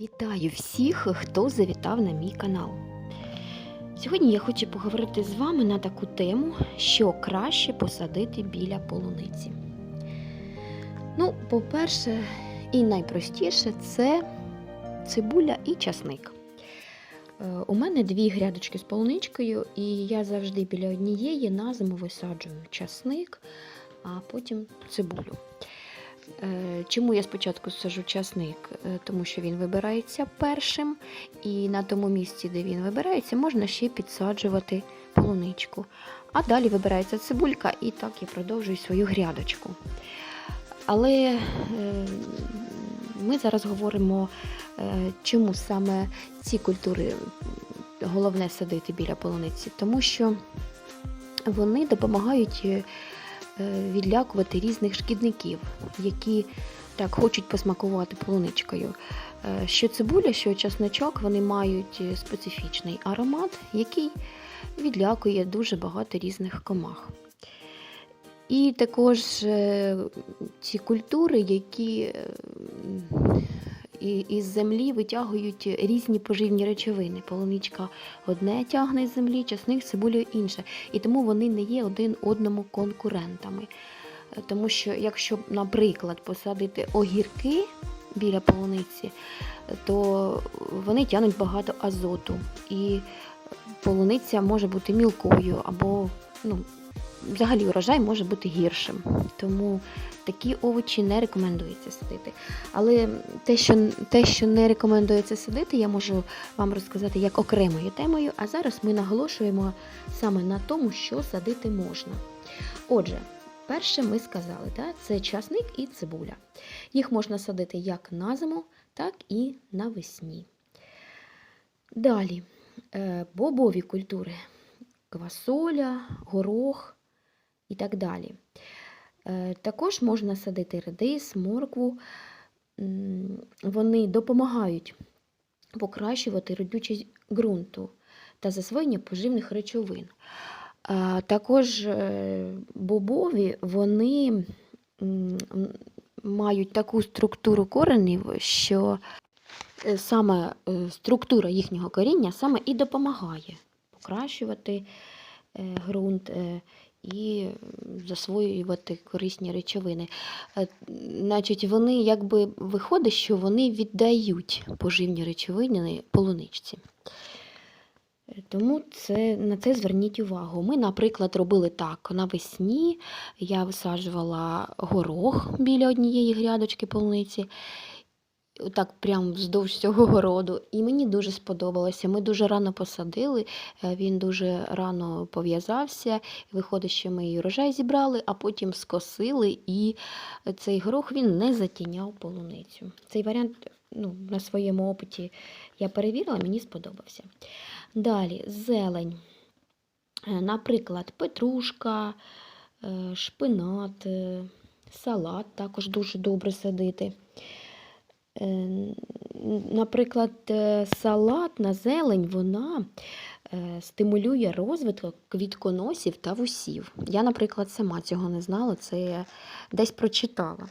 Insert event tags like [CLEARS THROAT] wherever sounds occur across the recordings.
Вітаю всіх, хто завітав на мій канал. Сьогодні я хочу поговорити з вами на таку тему, що краще посадити біля полуниці. Ну, по-перше, і найпростіше це цибуля і часник. Е, У мене дві грядочки з полуничкою, і я завжди біля однієї на зиму висаджую часник, а потім цибулю. Е, Чому я спочатку сажу часник? Е, Тому що він вибирається першим, і на тому місці, де він вибирається, можна ще підсаджувати полуничку. А далі вибирається цибулька, і так я продовжую свою грядочку. Але е, ми зараз говоримо, чому саме ці культури головне садити біля полуниці, тому що вони допомагають відлякувати різних шкідників, які так хочуть посмакувати полуничкою. Е, Що цибуля, що часничок, вони мають е, специфічний аромат, який відлякує дуже багато різних комах. І також е, ці культури, які е, із землі витягують різні поживні речовини. Полуничка одне тягне з землі, часник, цибуля інше. І тому вони не є один одному конкурентами. Е, Тому що, якщо, наприклад, посадити огірки біля полуниці, то вони тягнуть багато азоту. І полуниця може бути мілкою або ну, взагалі урожай може бути гіршим. Тому такі овочі не рекомендується садити. Але те, що, те, що не рекомендується садити, я можу вам розказати як окремою темою. А зараз ми наголошуємо саме на тому, що садити можна. Отже, перше ми сказали, да, це часник і цибуля. Їх можна садити як на зиму, так і навесні. Далі е, бобові культури квасоля, горох і так далі. Е, Також можна садити редис, моркву. Вони допомагають покращувати родючість ґрунту та засвоєння поживних речовин. Також е, бобові вони мають таку структуру коренів, що е, саме е, структура їхнього коріння саме і допомагає покращувати е, ґрунт е, і засвоювати корисні речовини. Е, Значить, вони якби виходить, що вони віддають поживні речовини полуничці. Тому це, на це зверніть увагу. Ми, наприклад, робили так навесні. Я висаджувала горох біля однієї грядочки полуниці, так прямо вздовж цього городу. І мені дуже сподобалося. Ми дуже рано посадили, е, він дуже рано пов'язався. Виходить, що ми і урожай зібрали, а потім скосили, і цей горох він не затіняв полуницю. Цей варіант ну, на своєму опиті я перевірила, мені сподобався. Далі зелень. Е, Наприклад, петрушка, е, шпинат, салат також дуже добре садити. Е, Наприклад, е, салатна зелень вона е, стимулює розвиток квітконосів та вусів. Я, наприклад, сама цього не знала, це я десь прочитала.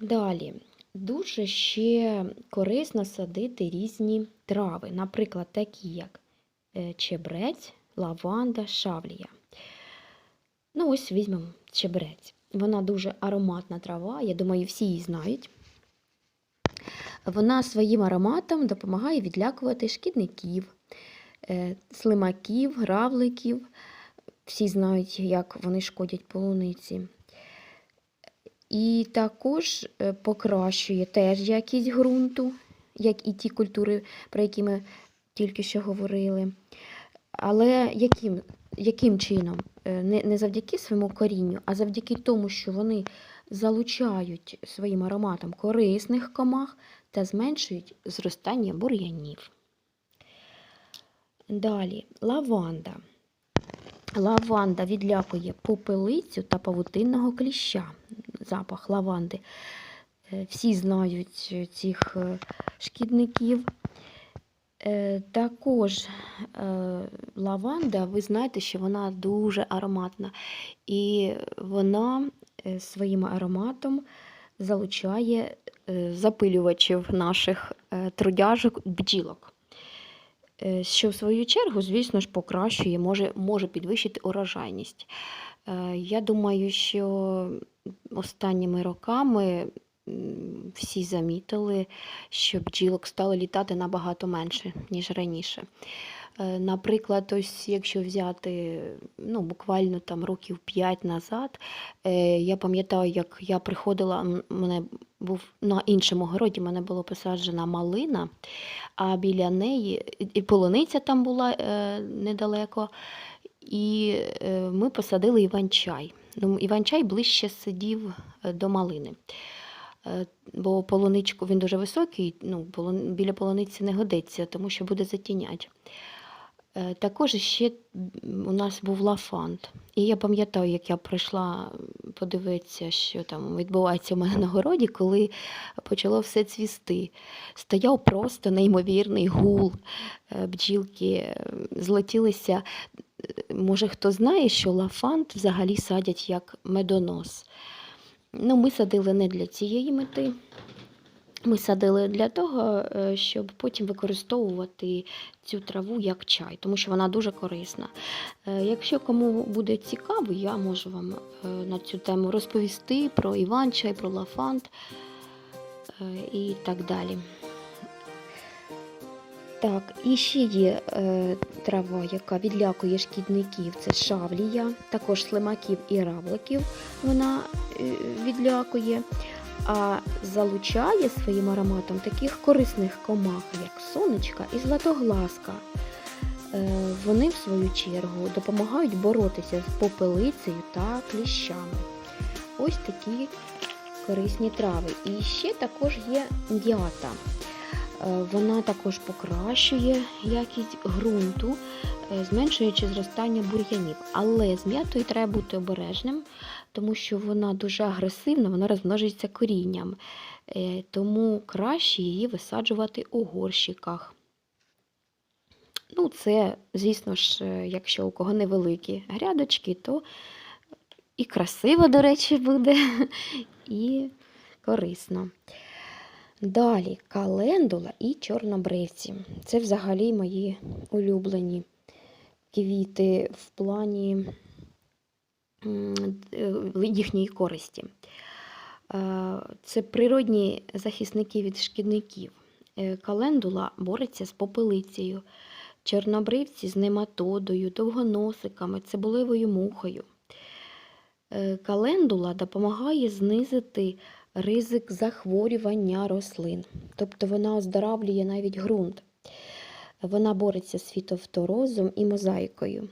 Далі, дуже ще корисно садити різні трави, наприклад, такі як чебрець, лаванда, шавлія. Ну, ось візьмемо чебрець. Вона дуже ароматна трава, я думаю, всі її знають. Вона своїм ароматом допомагає відлякувати шкідників, е, слимаків, гравликів. Всі знають, як вони шкодять полуниці. І також е, покращує теж якість ґрунту, як і ті культури, про які ми тільки що говорили. Але яким, яким чином? Е, Не, не завдяки своєму корінню, а завдяки тому, що вони залучають своїм ароматом корисних комах та зменшують зростання бур'янів. Далі лаванда. Лаванда відлякує попелицю та павутинного кліща. Запах лаванди. Е, Всі знають цих е, шкідників. Е, Також лаванда, ви знаєте, що вона дуже ароматна, і вона своїм ароматом залучає е, запилювачів наших е, трудяжок бджілок. Е, Що в свою чергу, звісно ж, покращує, може, може підвищити урожайність. Е, Я думаю, що останніми роками всі замітили, що бджілок стало літати набагато менше, ніж раніше. Е, Наприклад, ось якщо взяти ну, буквально там років 5 назад, е, я пам'ятаю, як я приходила, мене був на іншому городі, мене була посаджена малина, а біля неї і- полуниця там була е, недалеко. І ми посадили іван-чай. Ну, іван-чай ближче сидів до малини. Бо полуничку він дуже високий, ну, біля полуниці не годиться, тому що буде затінять. Е, Також ще у нас був лафант. І я пам'ятаю, як я прийшла подивитися, що там відбувається у мене на городі, коли почало все цвісти. Стояв просто неймовірний гул. Е, Бджілки е, злетілися. Може, хто знає, що лафант взагалі садять як медонос. Ну, ми садили не для цієї мети. Ми садили для того, е, щоб потім використовувати цю траву як чай, тому що вона дуже корисна. Е, Якщо кому буде цікаво, я можу вам е, на цю тему розповісти про іван-чай, про лафант і так далі. Так, і ще є е, трава, яка відлякує шкідників. Це шавлія, також слимаків і равликів вона відлякує, а залучає своїм ароматом таких корисних комах, як сонечка і златогласка. Е, вони, в свою чергу, допомагають боротися з попелицею та кліщами. Ось такі корисні трави. І ще також є м'ята. Е, Вона також покращує якість ґрунту, е, зменшуючи зростання бур'янів. Але з м'ятою треба бути обережним, тому що вона дуже агресивна, вона розмножується корінням. Е, Тому краще її висаджувати у горщиках. Ну, це, звісно ж, е, якщо у кого невеликі грядочки, то і красиво, до речі, буде, [LAUGHS] і корисно. Далі календула і чорнобривці. Це взагалі мої улюблені квіти в плані їхньої користі. Е, Це природні захисники від шкідників. Е, Календула бореться з попелицею, чорнобривці з нематодою, довгоносиками, цибулевою мухою. Е, Календула допомагає знизити ризик захворювання рослин, тобто вона оздоравлює навіть ґрунт. Вона бореться з фітофторозом і мозаїкою.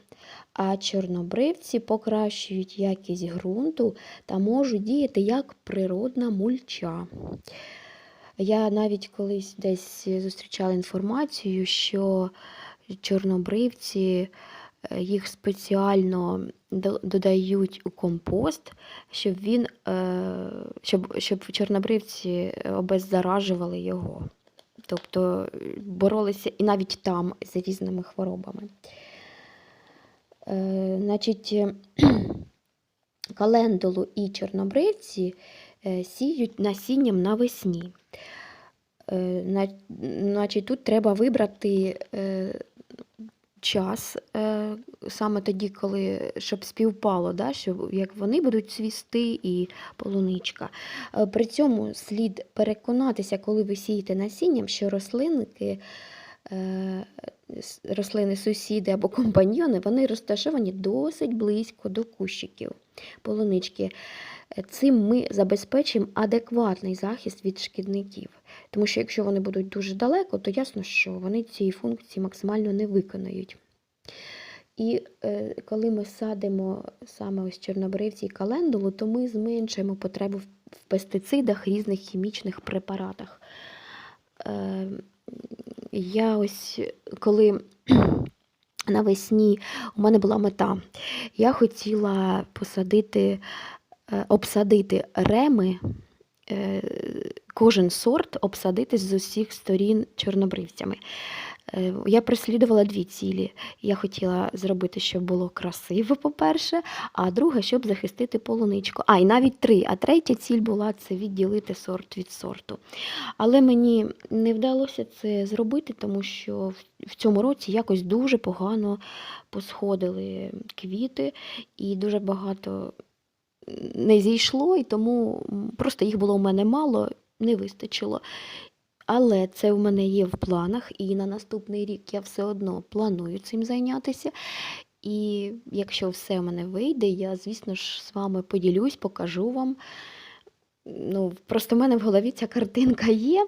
А чорнобривці покращують якість ґрунту та можуть діяти як природна мульча. Я навіть колись десь зустрічала інформацію, що чорнобривці е, їх спеціально додають у компост, щоб він, е, щоб, щоб чорнобривці обеззаражували його. Тобто е, боролися і навіть там з різними хворобами. Е, значить, е, [CLEARS THROAT] календулу і чорнобривці е, сіють насінням навесні. Значить, тут треба вибрати час саме тоді, коли щоб співпало, да, що як вони будуть цвісти і полуничка. При цьому слід переконатися, коли ви сієте насінням, що рослинки, рослини сусіди або компаньйони, вони розташовані досить близько до кущиків полунички. Е, Цим ми забезпечимо адекватний захист від шкідників. Тому що якщо вони будуть дуже далеко, то ясно, що вони цієї функції максимально не виконають. І е, коли ми садимо саме ось чорнобривці і календулу, то ми зменшуємо потребу в, пестицидах, різних хімічних препаратах. Е, я ось коли [CLEARS THROAT] навесні у мене була мета, я хотіла посадити, е, обсадити реми, е, кожен сорт обсадити з усіх сторін чорнобривцями. Е, Я переслідувала дві цілі. Я хотіла зробити, щоб було красиво, по-перше, а друге, щоб захистити полуничку. А, і навіть три. А третя ціль була це відділити сорт від сорту. Але мені не вдалося це зробити, тому що в цьому році якось дуже погано посходили квіти, і дуже багато не зійшло, і тому просто їх було у мене мало, не вистачило. Але це в мене є в планах, і на наступний рік я все одно планую цим зайнятися. І якщо все в мене вийде, я, звісно ж, з вами поділюсь, покажу вам. Ну, просто в мене в голові ця картинка є,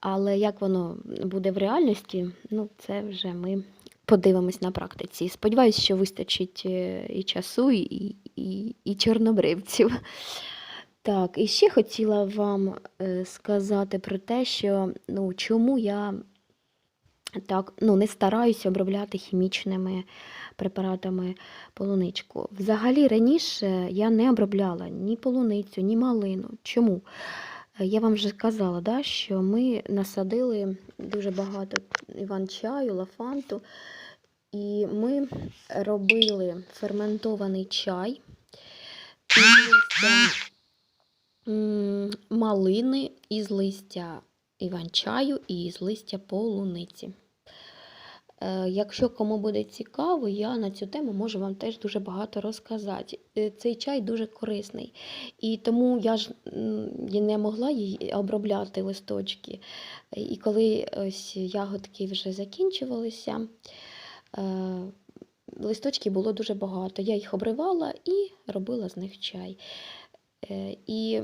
але як воно буде в реальності, ну, це вже ми подивимось на практиці. Сподіваюсь, що вистачить е, і часу, і, і, і чорнобривців. Так, і ще хотіла вам е, сказати про те, що ну, чому я так ну, не стараюся обробляти хімічними препаратами полуничку. Взагалі раніше я не обробляла ні полуницю, ні малину. Чому? Е, Я вам вже казала, да, що ми насадили дуже багато іван-чаю, лафанту, і ми робили ферментований чай м, малини, із листя іван-чаю і з листя полуниці. Е, Якщо кому буде цікаво, я на цю тему можу вам теж дуже багато розказати. Е, Цей чай дуже корисний. І тому я ж не могла їй обробляти листочки. І коли ось ягодки вже закінчувалися, е, листочків було дуже багато. Я їх обривала і робила з них чай. Е, І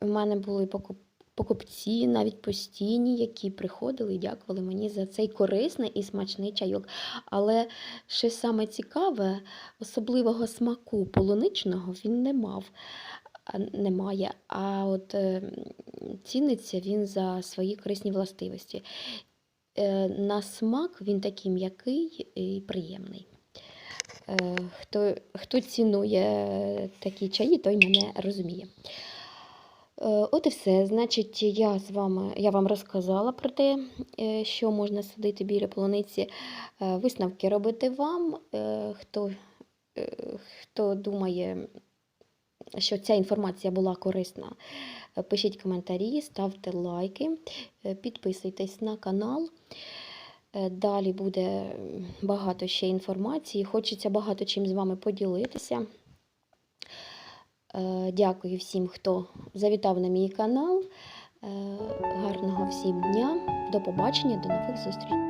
в мене були покуп- покупці, навіть постійні, які приходили і дякували мені за цей корисний і смачний чайок. Але що саме цікаве, особливого смаку полуничного він не мав. Немає, а от е, ціниться він за свої корисні властивості. Е, На смак він такий м'який і приємний. Е, Хто, хто цінує такі чаї, той мене розуміє. Е, От і все. Значить, я з вами я вам розказала про те, е, що можна садити біля полуниці. Висновки робити вам. Хто, хто думає, що ця інформація була корисна, пишіть коментарі, ставте лайки, підписуйтесь на канал. Е, Далі буде багато ще інформації. Хочеться багато чим з вами поділитися. Е, Дякую всім, хто завітав на мій канал. Е, Гарного всім дня. До побачення, до нових зустрічей.